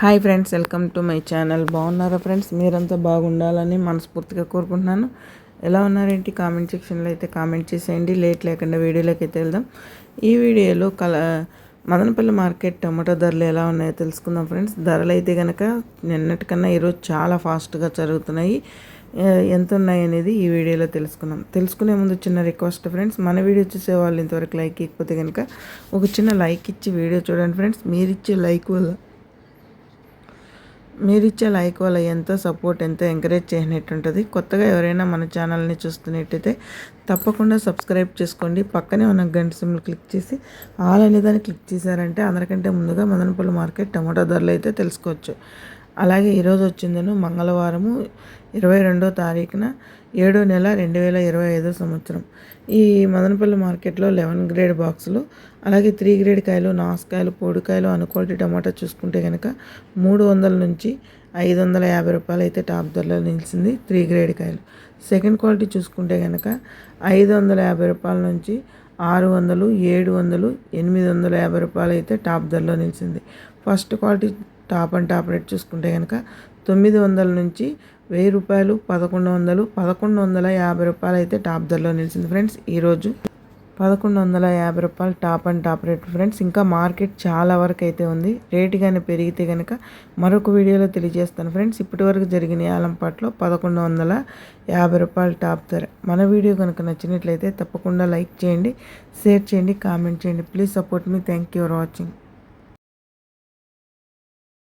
Hi friends welcome to my channel. బాగున్నారా friends? మీరంతా బాగుండాలని మనస్ఫూర్తిగా కోరుకుంటున్నాను. ఎలా ఉన్నారేంటి? కామెంట్ సెక్షన్లో అయితే కామెంట్ చేసేయండి. లేట్ లేకుండా వీడియోలోకి అయితే వెళ్దాం. ఈ వీడియోలో కల మదనపల్లి మార్కెట్ టమాటో ధరలు ఎలా ఉన్నాయో తెలుసుకుందాం ఫ్రెండ్స్. ధరలు అయితే కనుక నిన్నటికన్నా ఈరోజు చాలా ఫాస్ట్గా జరుగుతున్నాయి. ఎంత ఉన్నాయి అనేది ఈ వీడియోలో తెలుసుకుందాం. తెలుసుకునే ముందు చిన్న రిక్వెస్ట్ ఫ్రెండ్స్. మన వీడియో చూసే వాళ్ళు ఇంతవరకు లైక్ ఇకపోతే కనుక ఒక చిన్న లైక్ ఇచ్చి వీడియో చూడండి ఫ్రెండ్స్. మీరు ఇచ్చే లైక్ వల్ల మీరిచ్చే లైక్ వల్ల ఎంతో సపోర్ట్ ఎంతో ఎంకరేజ్ చేసినట్టు ఉంటుంది కొత్తగా ఎవరైనా మన ఛానల్ని చూస్తున్నట్టయితే తప్పకుండా సబ్స్క్రైబ్ చేసుకోండి. పక్కనే ఉన్న గంట సిమ్లు క్లిక్ చేసి ఆల్ అనే దాన్ని క్లిక్ చేశారంటే అందరికంటే ముందుగా మదనపల్లి మార్కెట్ టమాటో ధరలు అయితే తెలుసుకోవచ్చు. అలాగే ఈరోజు వచ్చిందను మంగళవారము ఇరవై రెండో తారీఖున ఏడో నెల రెండు వేల ఇరవై ఐదో సంవత్సరం. ఈ మదనపల్లి మార్కెట్లో లెవెన్ గ్రేడ్ బాక్సులు అలాగే త్రీ గ్రేడ్ కాయలు నాసుకాయలు పొడికాయలు అనుక్వాలిటీ టమాటా చూసుకుంటే కనుక మూడు వందల నుంచి ఐదు వందల యాభై రూపాయలు అయితే టాప్ ధరలో నిలిచింది త్రీ గ్రేడ్ కాయలు. సెకండ్ క్వాలిటీ చూసుకుంటే కనుక ఐదు వందల యాభై రూపాయల నుంచి ఆరు వందలు ఏడు వందలు ఎనిమిది వందల యాభై రూపాయలు అయితే టాప్ ధరలో నిలిచింది. First quality top and top rate చూసుకుంటే కనుక తొమ్మిది వందల నుంచి వెయ్యి రూపాయలు పదకొండు వందలు పదకొండు వందల యాభై రూపాయలు అయితే టాప్ ధరలో నిలిచింది ఫ్రెండ్స్ ఈరోజు పదకొండు వందల యాభై రూపాయలు top and top rate friends. ఇంకా మార్కెట్ చాలా వరకు అయితే ఉంది. రేటు కానీ పెరిగితే కనుక మరొక వీడియోలో తెలియజేస్తాను ఫ్రెండ్స్. ఇప్పటి వరకు జరిగిన ఆలంపాట్లో పదకొండు వందల యాభై రూపాయలు టాప్ ధర. మన వీడియో కనుక నచ్చినట్లయితే తప్పకుండా లైక్ చేయండి షేర్ చేయండి కామెంట్ చేయండి. Please support me. Thank you for watching.